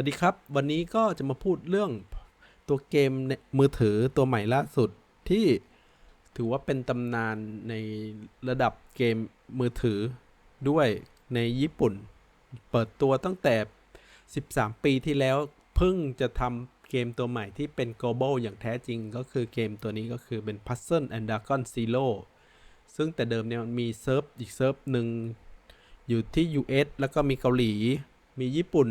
วัสดีครับ วันนี้ก็จะมาพูดเรื่องตัวเกมมือถือตัวใหม่ล่าสุดที่ถือว่าเป็นตำนานในระดับเกมมือถือด้วยในญี่ปุ่น เปิดตัวตั้งแต่ 13 ปีที่แล้วเพิ่งจะทำเกมตัวใหม่ที่เป็น global อย่างแท้จริงก็คือเกมตัวนี้ก็คือเป็น Puzzle and Dragon Zero ซึ่งแต่เดิมเนี่ยมันมีเซิร์ฟอีกเซิร์ฟหนึ่งอยู่ที่ US แล้วก็มีเกาหลี มีญี่ปุ่น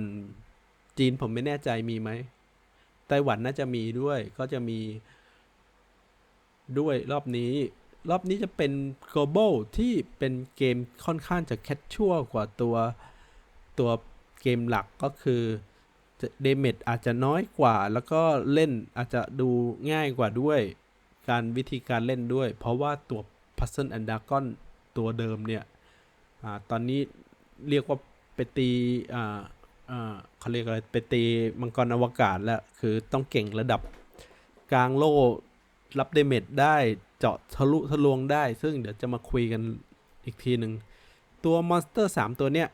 จีนผมไม่แน่ใจมีไหมไต้หวันน่าจะมีด้วย ก็จะมีด้วยรอบนี้ รอบนี้จะเป็น global ที่เป็นเกมค่อนข้างจะแคชชัวกว่าตัวตัวเกมหลักก็คือเดเมจอาจจะน้อยกว่า แล้วก็เล่นอาจจะดูง่ายกว่าด้วย การวิธีการเล่นด้วย เพราะว่าตัว Puzzle and Dragon ตัวเดิมเนี่ยอตอนนี้เรียกว่าไปตีอ่า เขาเรียกอะไรไปตีมังกรอวกาศแล้ว คือต้องเก่งระดับกลางโล่รับเดเมจได้เจาะทะลุทะลวงได้ ซึ่งเดี๋ยวจะมาคุยกันอีกทีหนึ่ง ตัวมอนสเตอร์ 3 ตัวเนี้ย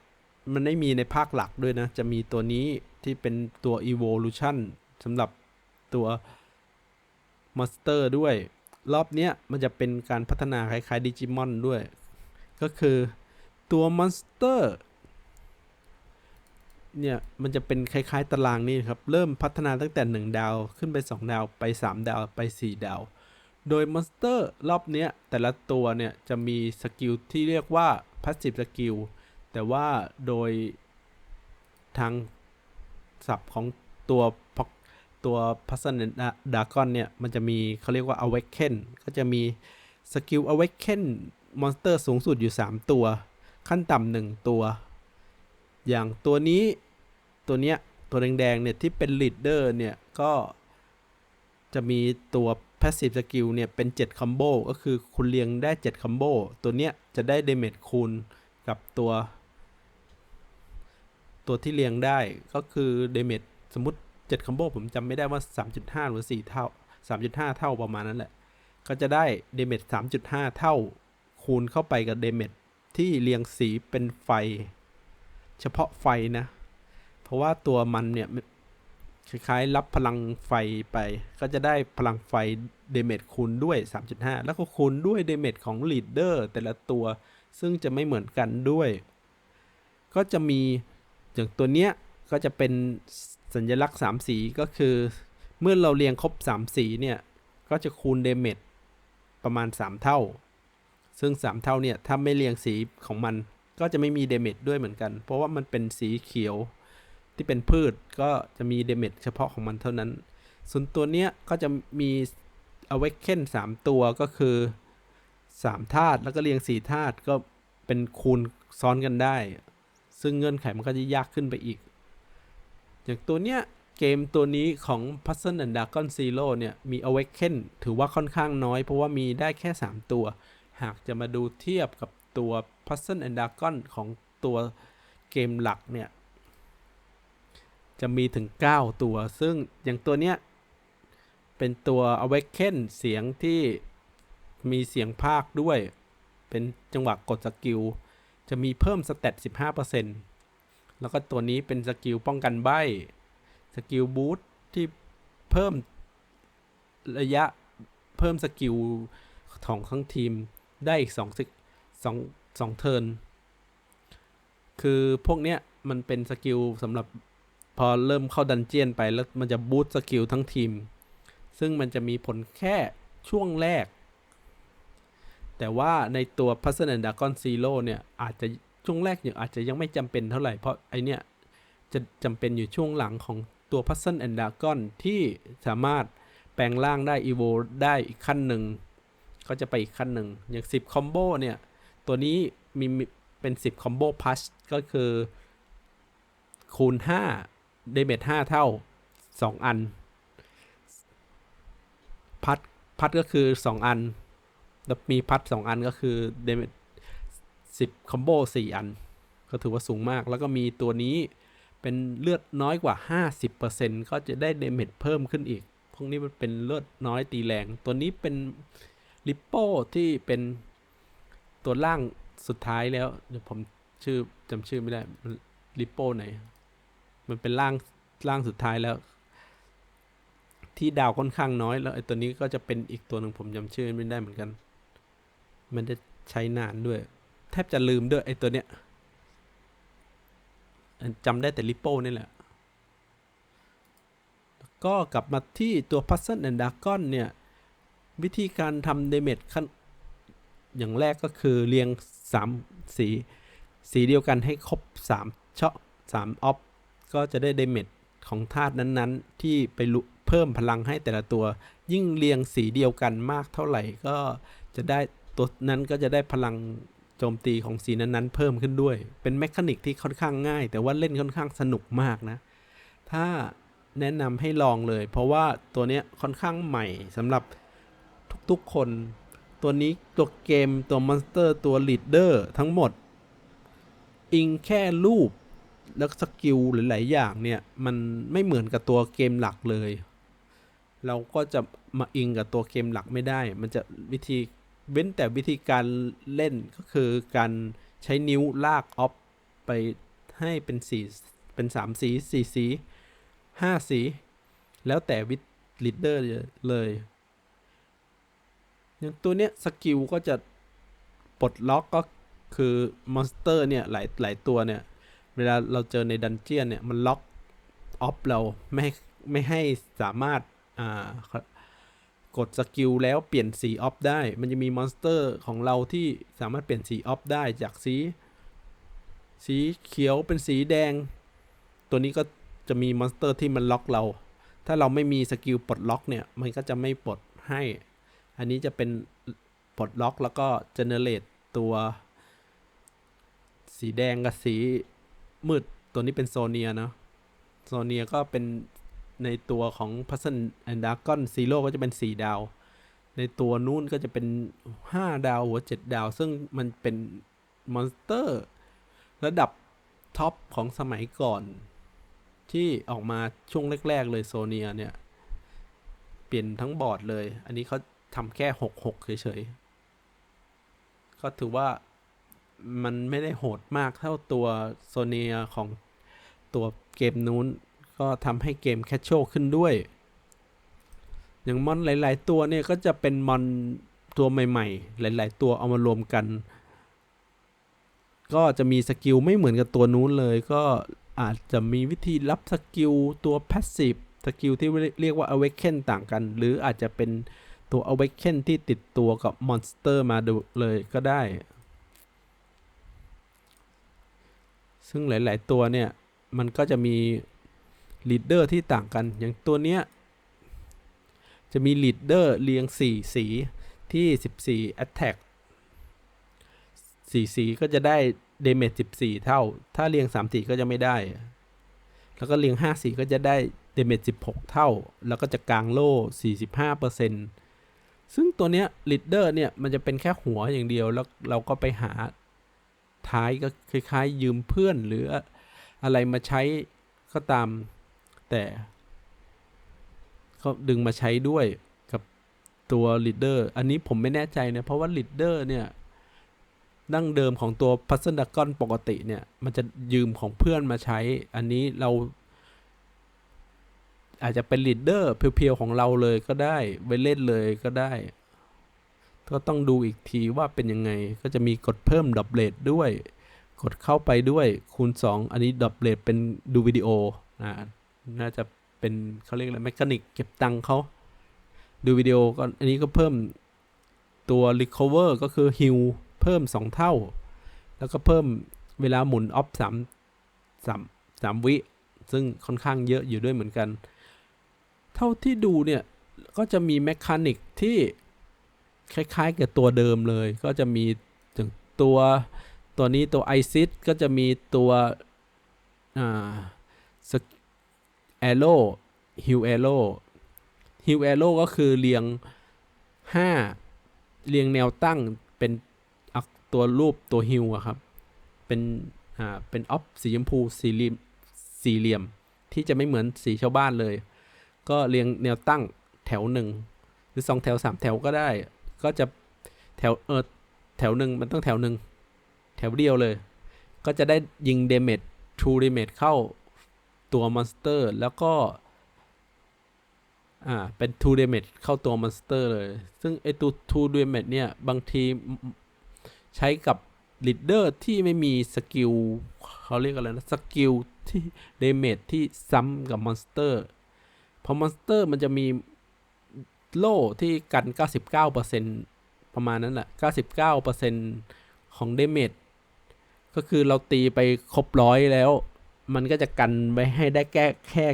มันไม่มีในภาคหลักด้วยนะ จะมีตัวนี้ที่เป็นตัว Evolution สำหรับตัวมอนสเตอร์ด้วย รอบเนี้ยมันจะเป็นการพัฒนาคล้ายๆดิจิมอนด้วย ก็คือตัวมอนสเตอร์ เนี่ยมันจะเป็นคล้ายๆตารางนี่ครับ เริ่มพัฒนาตั้งแต่ 1 ดาวขึ้นไป 2 ดาวไป 3 ดาวไป 4 ดาว โดยมอนสเตอร์รอบเนี้ยแต่ละตัวเนี่ยจะมีสกิลที่เรียกว่า Passive Skill แต่ว่าโดยทางศัพท์ของตัวตัวพัสนดากอนเนี่ย มันจะมีเขาเรียกว่า Awaken ก็จะมีสกิล Awaken มอนสเตอร์สูงสุดอยู่ 3 ตัว ขั้นต่ำหนึ่งตัว อย่างตัวนี้ตัวเนี้ยตัวแดงๆเนี่ยที่เป็น leader เนี่ยก็จะมีตัว passive skill เนี่ยเป็น7 combo ก็คือคุณเรียงได้ 7 combo ตัวเนี้ยจะได้ damage คูณกับตัว ตัวที่เรียงได้ก็คือ damage สมมติ 7 combo ผมจำไม่ได้ว่า 3.5 หรือ 4 เท่า 3.5 เท่าประมาณนั้นแหละ ก็จะได้ damage 3.5 เท่าคูณเข้าไปกับ damage ที่เรียงสีเป็นไฟ เฉพาะไฟนะ เพราะว่าตัวมันเนี่ยคล้ายๆรับพลังไฟไป ก็จะได้พลังไฟเดเมจคูณด้วย 3.5 แล้วก็คูณด้วยเดเมจของลีดเดอร์แต่ละตัว ซึ่งจะไม่เหมือนกันด้วย ก็จะมีอย่างตัวเนี้ยก็จะเป็นสัญลักษณ์ 3 สีก็คือ เมื่อเราเรียงครบ 3 สีเนี่ย ก็จะคูณเดเมจประมาณ 3 เท่า ซึ่ง 3 เท่าเนี่ย ถ้าไม่เรียงสีของมัน ก็จะไม่มีเดเมจด้วยเหมือนกัน เพราะว่ามันเป็นสีเขียวที่เป็นพืชก็จะมีเดเมจเฉพาะของมันเท่านั้น ส่วนตัวเนี้ยก็จะมี Awaken 3ตัวก็คือ 3 ธาตุแล้วก็เรียง 4 ธาตุก็เป็นคูณซ้อนกันได้ ซึ่งเงื่อนไขมันก็จะยากขึ้นไปอีก อย่างตัวเนี้ยเกมตัวนี้ของ Puzzle and Dragon Zero เนี่ยมี Awaken ถือว่าค่อนข้างน้อย เพราะว่ามีได้แค่ 3 ตัว หากจะมาดูเทียบกับ ตัว Puzzle and Dragon ของตัวเกมหลักเนี่ย จะมีถึง 9 ตัว ซึ่งอย่างตัวเนี้ย เป็นตัว Awaken เสียงที่มีเสียงภาคด้วย เป็นจังหวะกดสกิล จะมีเพิ่มสเตต15%แล้วก็ตัวนี้เป็นสกิลป้องกันใบสกิลบูทที่เพิ่มระยะเพิ่มสกิลของทั้งทีมได้อีก2 2 2เทิร์นคือพวกเนี้ยมันเป็นสกิลสำหรับพอเริ่มเข้าดันเจียนไปแล้วมันจะบูตสกิลทั้งทีม ซึ่งมันจะมีผลแค่ช่วงแรก แต่ว่าในตัว Puzzle and Dragon Zero เนี่ย อาจจะช่วงแรกยังอาจจะยังไม่จำเป็นเท่าไหร่ เพราะไอเนี้ยจะจำเป็นอยู่ช่วงหลังของตัว Puzzle and Dragon ที่สามารถแปลงร่างได้ Evo ได้อีกขั้นหนึ่ง ก็จะไปอีกขั้นหนึ่ง อย่าง 10 Combo เนี่ย ตัวนี้มีเป็น 10 Combo Plus ก็คือ คูณ5เดเมจ5เท่า 2 อัน พัดพัดก็คือ 2 อัน แล้วมีพัด 2 อันก็คือเดเมจ10คอมโบ4อัน ก็ถือว่าสูงมาก แล้วก็มีตัวนี้เป็นเลือดน้อยกว่า 50%ก็จะได้เดเมจเพิ่มขึ้นอีก พวกนี้มันเป็นเลือดน้อยตีแรง ตัวนี้เป็นลิปโป้ที่เป็น ตัวล่างสุดท้ายแล้วเดี๋ยวผมชื่อจำชื่อไม่ได้ลิปโป้ไหน มันเป็นร่างร่างสุดท้ายแล้ว ที่ดาวค่อนข้างน้อยแล้วไอ้ตัวนี้ก็จะเป็นอีกตัวหนึ่งผมจำชื่อไม่ได้เหมือนกัน มันจะใช้นานด้วย แทบจะลืมด้วยไอ้ตัวเนี้ยจำได้แต่ลิปโป้นี่แหละก็กลับมาที่ตัว Puzzle and Dragon เนี่ย วิธีการทำเดเมจขั้น อย่างแรกก็คือเรียง 3 สี สีเดียวกันให้ครบ3ช่อ3ออฟก็จะได้เดเมจของธาตุนั้นๆ ที่ไปเพิ่มพลังให้แต่ละตัว ยิ่งเรียงสีเดียวกันมากเท่าไหร่ก็จะได้ตัวนั้นก็จะได้พลังโจมตีของสีนั้นๆ เพิ่มขึ้นด้วย เป็นแมคานิกที่ค่อนข้างง่าย แต่ว่าเล่นค่อนข้างสนุกมากนะ ถ้าแนะนำให้ลองเลย เพราะว่าตัวเนี้ยค่อนข้างใหม่สำหรับทุกๆคน ตัวนี้ตัวเกมตัวมอนสเตอร์ตัวลีดเดอร์ทั้งหมด อิงแค่รูปแล้วสกิลหลายๆอย่างเนี่ย มันไม่เหมือนกับตัวเกมหลักเลย เราก็จะมาอิงกับตัวเกมหลักไม่ได้ มันจะวิธีเว้นแต่วิธีการเล่นก็คือการใช้นิ้วลากออฟไปให้เป็นสีเป็นสามสีสี่สีห้าสี แล้วแต่วิดลีดเดอร์เลย อย่างตัวเนี้ยสกิลก็จะปลดล็อกก็คือมอนสเตอร์เนี่ยหลายหลายตัวเนี่ย เวลาเราเจอในดันเจียนเนี่ยมันล็อกออฟเราไม่ให้ไม่ให้สามารถอ่ากดสกิลแล้วเปลี่ยนสีออฟได้ มันจะมีมอนสเตอร์ของเราที่สามารถเปลี่ยนสีออฟได้จากสี สีเขียวเป็นสีแดง ตัวนี้ก็จะมีมอนสเตอร์ที่มันล็อกเรา ถ้าเราไม่มีสกิลปลดล็อกเนี่ย มันก็จะไม่ปลดให้ อันนี้จะเป็นปลดล็อกแล้วก็เจเนเรตตัว สีแดงกับสีมืดตัวนี้เป็นโซเนียเนาะโซเนียก็เป็นในตัวของ p u z z l e and Dragon Zero ก็จะเป็น 4 ดาว ในตัวนู้นก็จะเป็น 5 ดาวหัว 7 ดาว ซึ่งมันเป็นมอนสเตอร์ ระดับท็อปของสมัยก่อน ที่ออกมาช่วงแรก ๆ เลยโซเนียเนี่ย เปลี่ยนทั้งบอร์ดเลย อันนี้เขา ทำแค่6 6เฉยๆ ก็ถือว่ามันไม่ได้โหดมากเท่าตัวโซเนียของตัวเกมนู้น ก็ทำให้เกมแคชโชขึ้นด้วย อย่างมอนหลาย ๆ ตัวเนี่ยก็จะเป็นมอนตัวใหม่ ๆ หลาย ๆ ตัวเอามารวมกัน ก็จะมีสกิลไม่เหมือนกับตัวนู้นเลย ก็อาจจะมีวิธีรับสกิลตัวพาสซีฟสกิลที่เรียกว่า awaken ต่างกัน หรืออาจจะเป็น ตัว awaken ที่ติดตัวกับมอนสเตอร์มาดูเลยก็ได้ ซึ่งหลาย ๆ ตัวเนี่ย มันก็จะมีลีดเดอร์ที่ต่างกัน อย่างตัวเนี้ย จะมีลีดเดอร์เรียง 4 สีที่ 14 attack 4 สีก็จะได้ damage 14 เท่า ถ้าเรียง 3 สีก็จะไม่ได้ แล้วก็เรียง 5 สีก็จะได้ damage 16 เท่า แล้วก็จะกลางโล่45%ซึ่ ซึ่งตัวเนี้ยลีดเดอร์เนี่ยมันจะเป็นแค่หัวอย่างเดียวแล้วเราก็ไปหาท้ายก็คล้ายๆ ยืมเพื่อนหรืออะไรมาใช้ก็ตามแต่เขาดึงมาใช้ด้วยกับตัวลีดเดอร์อันนี้ผมไม่แน่ใจนะเพราะว่าลีดเดอร์เนี่ยดั้งเดิมของตัวพัซเดกอนปกติเนี่ย มันจะยืมของเพื่อนมาใช้ อันนี้เรา อาจจะเป็นลีดเดอร์เพียวๆของเราเลยก็ได้ไวเล่นเลยก็ได้ ก็ต้องดูอีกทีว่าเป็นยังไงก็จะมีกดเพิ่มดับเบิลด้วย กดเข้าไปด้วยคูณ 2 อันนี้ดับเบิลเป็นดูวิดีโออ่าน่าจะเป็นเขาเรียกอะไรแมคานิกเก็บตังค์เขาดูวิดีโอก็อันนี้ก็เพิ่มตัว recover ก็คือ heal เพิ่ม 2 เท่า แล้วก็เพิ่มเวลาหมุนออฟสามสามสามวิ ซึ่งค่อนข้างเยอะอยู่ด้วยเหมือนกัน เท่าที่ดูเนี่ย ก็จะมีแมคานิกที่คล้ายๆกับตัวเดิมเลย ก็จะมีถึงตัวตัวนี้ตัวไอซิสก็จะมีตัวอ่าสแอโร่ฮิวแอโร่ฮิวแอโร่ก็คือเรียง 5 เรียงแนวตั้งเป็นตัวรูปตัวฮิวอะครับ เป็นอ่าเป็นออฟสีชมพูสี่เหลี่ยมสี่เหลี่ยมที่จะไม่เหมือนสีชาวบ้านเลย ก็เรียงแนวตั้งแถวหนึ่งหรือสองแถวสามแถวก็ได้ ก็จะแถวเออแถวหนึ่งมันต้องแถวหนึ่งแถวเดียวเลย ก็จะได้ยิงเดเมจทรูเดเมจเข้าตัวมอนสเตอร์ แล้วก็ อ่า เป็น2 damage เข้าตัวมอนสเตอร์เลย ซึ่งไอตัว2 damage เนี่ย บางทีใช้กับ leader ที่ไม่มีสกิลเขาเรียกอะไรนะ สกิลที่ damage ที่ซ้ำกับมอนสเตอร์ พราะมอนสเตอร์มันจะมีโล่ที่กัน 99%ประมาณนั้นแหละ 99%ของ damage ก็คือเราตีไปครบร้อยแล้ว มันก็จะกันไว้ให้ได้แค่แค่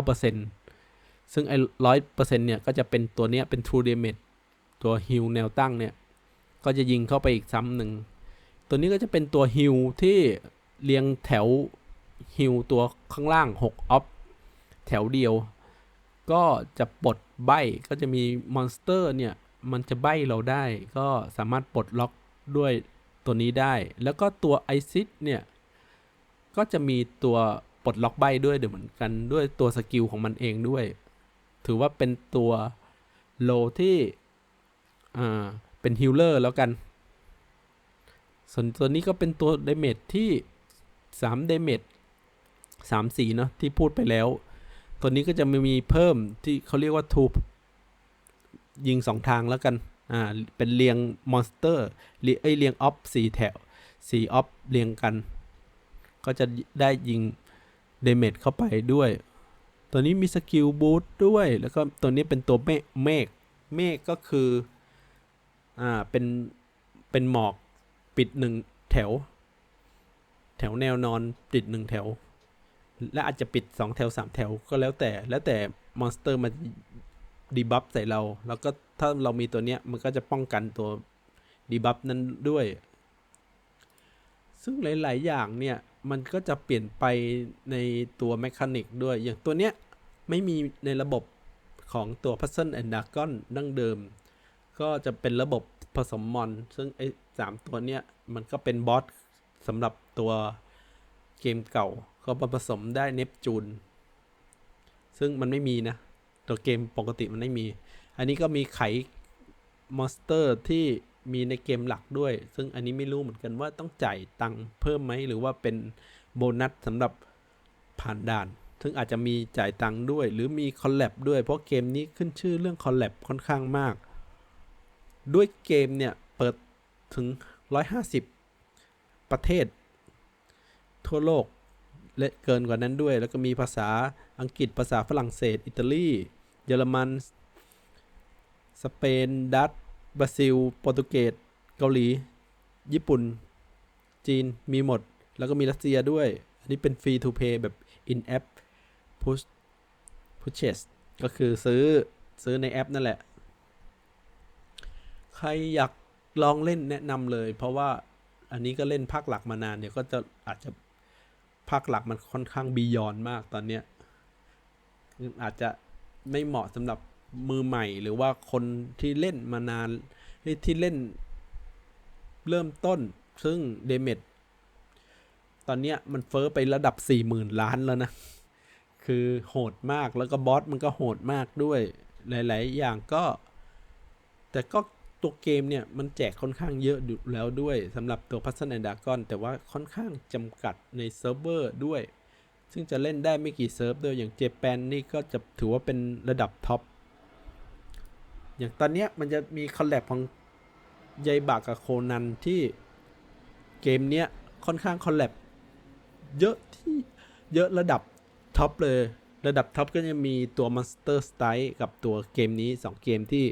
99%ซึ่งไอ้ร้อยเปอร์เซ็นต์เนี่ย ก็จะเป็นตัวเนี้ยเป็น true damage ตัวฮิลแนวตั้งเนี่ย ก็จะยิงเข้าไปอีกซ้ำหนึ่ง ตัวนี้ก็จะเป็นตัวฮิลที่เรียงแถวฮิลตัวข้างล่าง 6 ออฟ แถวเดียว ก็จะปลดใบก็จะมีมอนสเตอร์เนี่ย มันจะใบเราได้ ก็สามารถปลดล็อกด้วยตัวนี้ได้ แล้วก็ตัวไอซิดเนี่ย ก็จะมีตัวปลดล็อกใบด้วยเดี๋ยวเหมือนกันด้วยตัวสกิลของมันเองด้วย ถือว่าเป็นตัวโลที่อ่าเป็นฮิลเลอร์แล้วกัน ส่วนตัวนี้ก็เป็นตัวเดเมจที่3เดเมจ3สีเนาะที่พูดไปแล้ว ตัวนี้ก็จะมีเพิ่มที่เขาเรียกว่าทูยิงสองทางแล้วกัน อ่า เป็นเรียงมอนสเตอร์เรียงเอ้ยเรียงออฟสี่แถวสี่ออฟเรียงกัน ก็จะได้ยิงเดเมจเข้าไปด้วย ตัวนี้มีสกิลบูทด้วย แล้วก็ตัวนี้เป็นตัวเมฆเมฆเมฆก็คือ อ่า เป็น เป็นหมอกปิดหนึ่งแถว แถวแนวนอนปิดหนึ่งแถว และอาจจะปิด 2 แถว 3 แถวก็แล้วแต่ แล้วแต่มอนสเตอร์มาดีบัฟใส่เรา แล้วก็ถ้าเรามีตัวเนี้ย มันก็จะป้องกันตัวดีบัฟนั้นด้วย ซึ่งหลาย ๆ อย่างเนี่ย มันก็จะเปลี่ยนไปในตัวแมคานิกด้วย อย่างตัวเนี้ย ไม่มีในระบบของตัว Puzzle and Dragon ดั้งเดิม ก็จะเป็นระบบผสมมอน ซึ่งไอ้สามตัวเนี้ย มันก็เป็นบอสสำหรับตัว เกมเก่าก็มาผสมได้เนปจูน ซึ่งมันไม่มีนะ ตัวเกมปกติมันไม่มี อันนี้ก็มีไขมอนสเตอร์ที่มีในเกมหลักด้วย ซึ่งอันนี้ไม่รู้เหมือนกันว่าต้องจ่ายตังค์เพิ่มไหม หรือว่าเป็นโบนัสสำหรับผ่านด่าน ซึ่งอาจจะมีจ่ายตังค์ด้วย หรือมีคอลแลบด้วย เพราะเกมนี้ขึ้นชื่อเรื่องคอลแลบค่อนข้างมาก ด้วยเกมเนี่ย เปิดถึง 150 ประเทศ ทั่วโลกและเกินกว่านั้นด้วย แล้วก็มีภาษาอังกฤษภาษาฝรั่งเศส อิตาลี เยอรมัน สเปน ดัตบราซิล โปรตุเกส เกาหลี ญี่ปุ่น จีน มีหมด แล้วก็มีรัสเซียด้วย อันนี้เป็นฟรี to play แบบ in app push purchase ก็คือซื้อซื้อในแอปนั่นแหละ ใครอยากลองเล่นแนะนำเลย เพราะว่าอันนี้ก็เล่นภาคหลักมานานเนี่ยก็จะอาจจะ ภาคหลักมันค่อนข้างบียอนมากตอนเนี้ยอาจจะไม่เหมาะสำหรับมือใหม่ หรือว่าคนที่เล่นมานานที่เล่นเริ่มต้น ซึ่งเดเมจตอนเนี้ยมันเฟอ้อไประดับ 40,000 ล้านแล้วนะ คือโหดมากแล้วก็บอสมันก็โหดมากด้วย หลาย ๆ อย่างก็ แต่ก็ ตัวเกมเนี่ยมันแจกค่อนข้างเยอะอยู่แล้วด้วยสำหรับตัวพั z น l e and Dragon แต่ว่าค่อนข้างจำกัดในเซิร์ฟเวอร์ด้วย ซึ่งจะเล่นได้ไม่กี่เซิร์ฟด้วยอย่างเจแปนนี่ก็จะถือว่าเป็นระดับท็อปอย่างตอนเนี้ยมันจะมีคอลแลบของยายบากกับโคนันที่เกมเนี้ยค่อนข้างคอลแลบเยอะที่เยอะระดับท็อปเลย ระดับท็อปก็จะมีตัว Monster Strike กับตัวเกมนี้ 2 เกมที่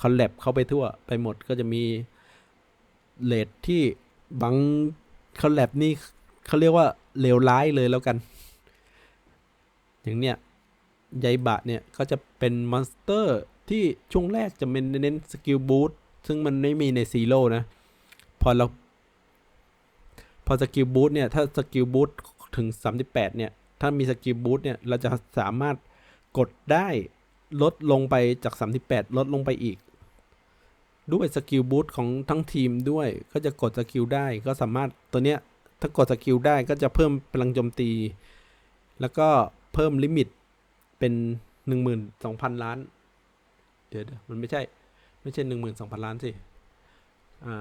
คอลแลบเข้าไปทั่วไปหมดก็จะมีเลทที่บางคอลแลบนี่เขาเรียกว่าเลวร้ายเลยแล้วกัน อย่างเนี้ยยายบะเนี่ย ก็จะเป็นมอนสเตอร์ที่ช่วงแรกจะเป็นเน้นสกิลบูทซึ่งมันไม่มีในซีโร่นะ พอเรา พอสกิลบูทเนี่ย ถ้าสกิลบูทถึง 38 เนี่ย ถ้ามีสกิลบูทเนี่ย เราจะสามารถกดได้ลดลงไปจาก 38 ลดลงไปอีก ด้วยสกิลบูทของทั้งทีมด้วย ก็จะกดสกิลได้ก็สามารถตัวเนี้ย ถ้ากดสกิลได้ก็จะเพิ่มพลังโจมตี แล้วก็เพิ่มลิมิตเป็น 12,000 ล้าน เดี๋ยวมันไม่ใช่ ไม่ใช่ 12,000 ล้านสิ อ่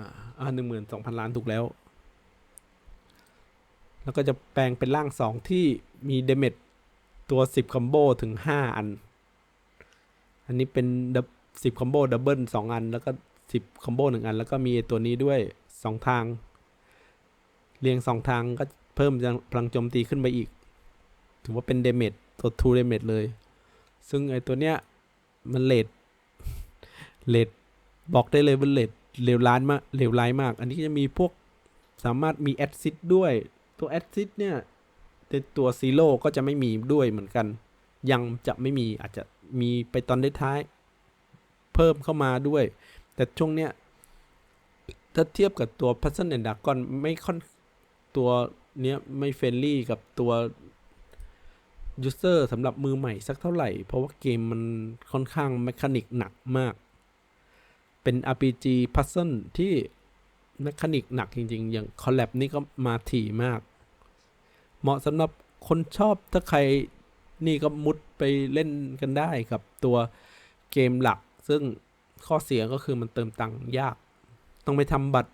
าอ่า12,000 ล้านถูกแล้ว แล้วก็จะแปลงเป็นร่างสองที่มีเดเมจตัว 10คอมโบถึง 5 อัน อันนี้เป็นสิบคอมโบดับเบิลสองอัน แล้วก็10คอมโบหนึ่งอัน แล้วก็มีตัวนี้ด้วย2ทาง เรียง2ทางก็เพิ่มพลังโจมตีขึ้นไปอีก ถือว่าเป็นเดเมจตัว2เดเมจเลย ซึ่งไอตัวเนี้ยมันเลดเลดบอกได้เลยว่าเลดเลวร้ายมากเลวร้ายมาก อันนี้จะมีพวกสามารถมีแอดซิดด้วย ตัวแอดซิดเนี่ยแต่ตัวซีโร่ก็จะไม่มีด้วยเหมือนกัน ยังจะไม่มีอาจจะมีไปตอนท้าย เพิ่มเข้ามาด้วย แต่ช่วงเนี้ยถ้าเทียบกับตัว p a s s o n and Dragon ไม่ค่อนตัวเนี้ยไม่เฟรนลี่กับตัวยูเซอร์สำหรับมือใหม่สักเท่าไหร่ เพราะว่าเกมมันค่อนข้างแมคานิกหนักมาก เป็น RPG Puzzle ที่ แมคานิกหนักจริง ๆ อย่าง Collab นี่ก็มาถี่มาก เหมาะสำหรับคนชอบถ้าใครนี่ก็มุดไปเล่นกันได้กับตัวเกมหลัก ซึ่งข้อเสียก็คือมันเติมตังค์ยาก ต้องไปทำบัตร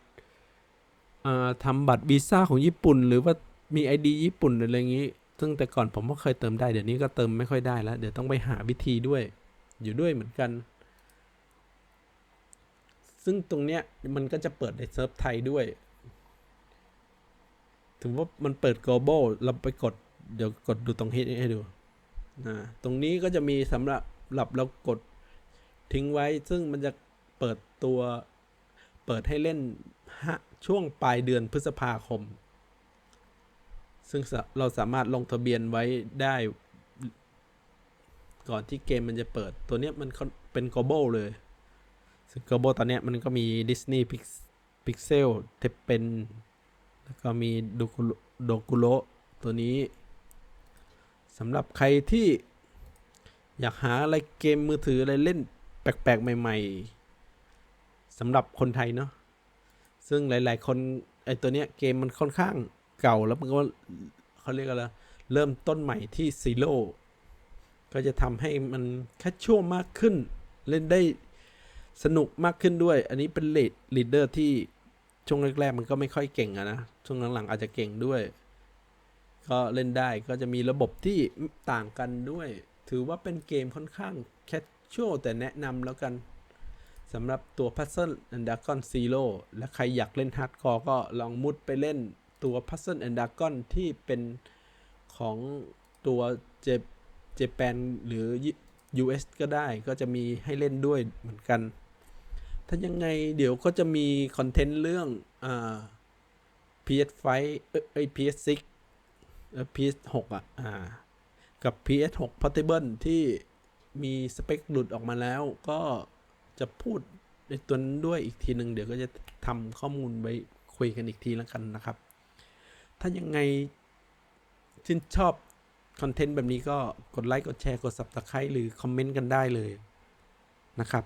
อ่าทำบัตรวีซ่าของญี่ปุ่น หรือว่ามี ID ญี่ปุ่นอะไรอย่างนี้ ซึ่งแต่ก่อนผมก็เคยเติมได้ เดี๋ยวนี้ก็เติมไม่ค่อยได้แล้ว เดี๋ยวต้องไปหาวิธีด้วย อยู่ด้วยเหมือนกัน ซึ่งตรงเนี้ยมันก็จะเปิดในเซิร์ฟไทยด้วยถือว่ามันเปิด global เราไปกด เดี๋ยวกดดูตรงฮิตให้ดูนะตรงนี้ก็จะมีสำหรับหลับเรากดทิ้งไว้ ซึ่งมันจะเปิดตัวเปิดให้เล่นฮะช่วงปลายเดือนพฤษภาคม ซึ่งเราสามารถลงทะเบียนไว้ได้ ก่อนที่เกมมันจะเปิด ตัวเนี้ยมันค่อนเป็น global เลย ซึ่ง global ตอนนี้มันก็มี Disney Pix- Pixel เทปเป็น แล้วก็มีโดกุโดกุโรตัวนี้สำหรับใครที่อยากหาอะไรเกมมือถืออะไรเล่นแปลกๆ ใหม่ ๆสำหรับคนไทยเนาะซึ่งหลาย ๆ คนไอตัวเนี้ยเกมมันค่อนข้างเก่าแล้วมันก็เขาเรียกอะไรเริ่มต้นใหม่ที่ซีโร่ก็จะทำให้มันแคชชัวมากขึ้นเล่นได้ สนุกมากขึ้นด้วย อันนี้เป็นเลดลีดเดอร์ที่ช่วงแรกๆมันก็ไม่ค่อยเก่งอะนะ ช่วงหลังๆอาจจะเก่งด้วย ก็เล่นได้ก็จะมีระบบที่ต่างกันด้วย ถือว่าเป็นเกมค่อนข้างแคชชวลแต่แนะนำแล้วกันสำหรับตัว Puzzle and Dragon Zero และใครอยากเล่นฮาร์ดคอร์ก็ลองมุดไปเล่นตัว Puzzle and Dragon ที่เป็นของตัวเจเจแปนหรือ US ก็ได้ก็จะมีให้เล่นด้วยเหมือนกัน ถ้ายังไงเดี๋ยวก็จะมีคอนเทนต์เรื่องอ่า PS5 เอ้ย PS6 เอ่อ PS6 อะอ่ากับ PS6 Portable ที่มีสเปคหลุดออกมาแล้ว ก็จะพูดในตัวนั้นด้วยอีกทีหนึ่งเดี๋ยวก็จะทำข้อมูลไว้คุยกันอีกทีแล้วกันนะครับ ถ้ายังไงชื่นชอบ คอนเทนต์แบบนี้ก็กดไลค์กดแชร์กด Subscribe หรือคอมเมนต์กันได้เลยนะครับ